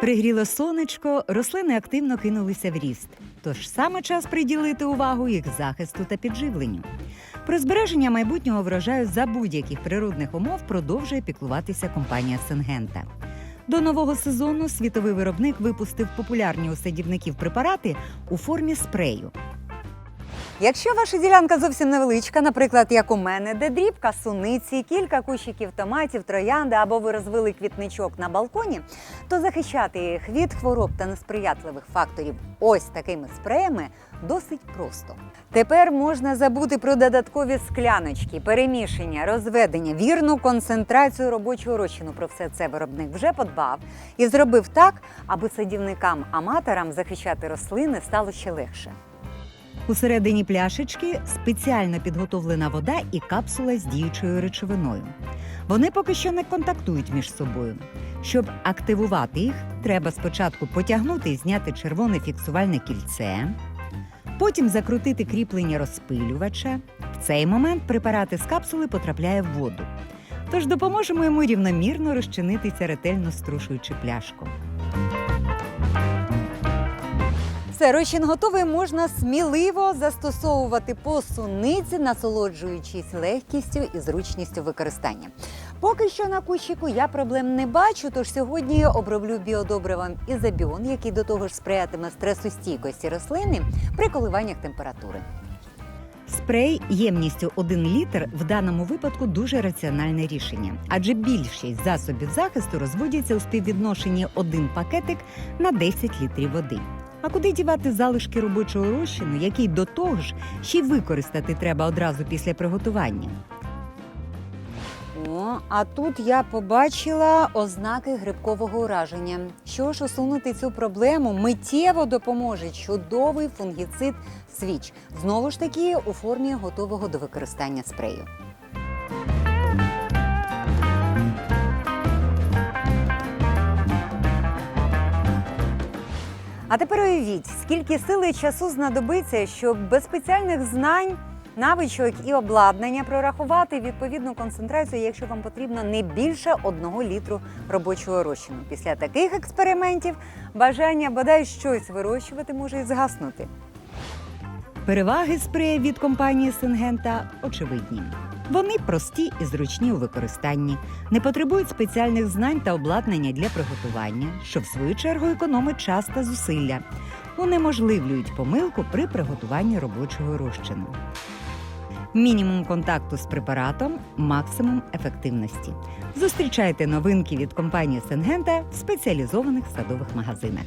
Пригріло сонечко, рослини активно кинулися в ріст. Тож саме час приділити увагу їх захисту та підживленню. Про збереження майбутнього врожаю за будь-яких природних умов продовжує піклуватися компанія Сенгента. До нового сезону світовий виробник випустив популярні у садівників препарати у формі спрею. Якщо ваша ділянка зовсім невеличка, наприклад, як у мене, де дрібка суниці, кілька кущиків томатів, троянди або ви розвили квітничок на балконі, то захищати їх від хвороб та несприятливих факторів ось такими спреями досить просто. Тепер можна забути про додаткові скляночки, перемішання, розведення, вірну концентрацію робочого розчину. Про все це виробник вже подбав і зробив так, аби садівникам-аматорам захищати рослини стало ще легше. Усередині пляшечки спеціально підготовлена вода і капсула з діючою речовиною. Вони поки що не контактують між собою. Щоб активувати їх, треба спочатку потягнути і зняти червоне фіксувальне кільце, потім закрутити кріплення розпилювача. В цей момент препарат із капсули потрапляє в воду. Тож допоможемо йому рівномірно розчинитися, ретельно струшуючи пляшку. Все, розчин готовий, можна сміливо застосовувати по суниці, насолоджуючись легкістю і зручністю використання. Поки що на кущику я проблем не бачу, тож сьогодні оброблю біодобривом ізобіон, який до того ж сприятиме стресостійкості рослини при коливаннях температури. Спрей ємністю 1 літр в даному випадку дуже раціональне рішення, адже більшість засобів захисту розводяться у співвідношенні один пакетик на 10 літрів води. А куди дівати залишки робочого розчину, який до того ж ще й використати треба одразу після приготування? О, а тут я побачила ознаки грибкового ураження. Що ж усунути цю проблему миттєво допоможе чудовий фунгіцид свіч. Знову ж таки у формі готового до використання спрею. А тепер уявіть, скільки сили і часу знадобиться, щоб без спеціальних знань, навичок і обладнання прорахувати відповідну концентрацію, якщо вам потрібно не більше одного літру робочого розчину. Після таких експериментів бажання бодай щось вирощувати може і згаснути. Переваги спрея від компанії Сингента очевидні. Вони прості і зручні у використанні, не потребують спеціальних знань та обладнання для приготування, що в свою чергу економить час та зусилля, унеможливлюють помилку при приготуванні робочого розчину. Мінімум контакту з препаратом максимум ефективності. Зустрічайте новинки від компанії Сенгента в спеціалізованих садових магазинах.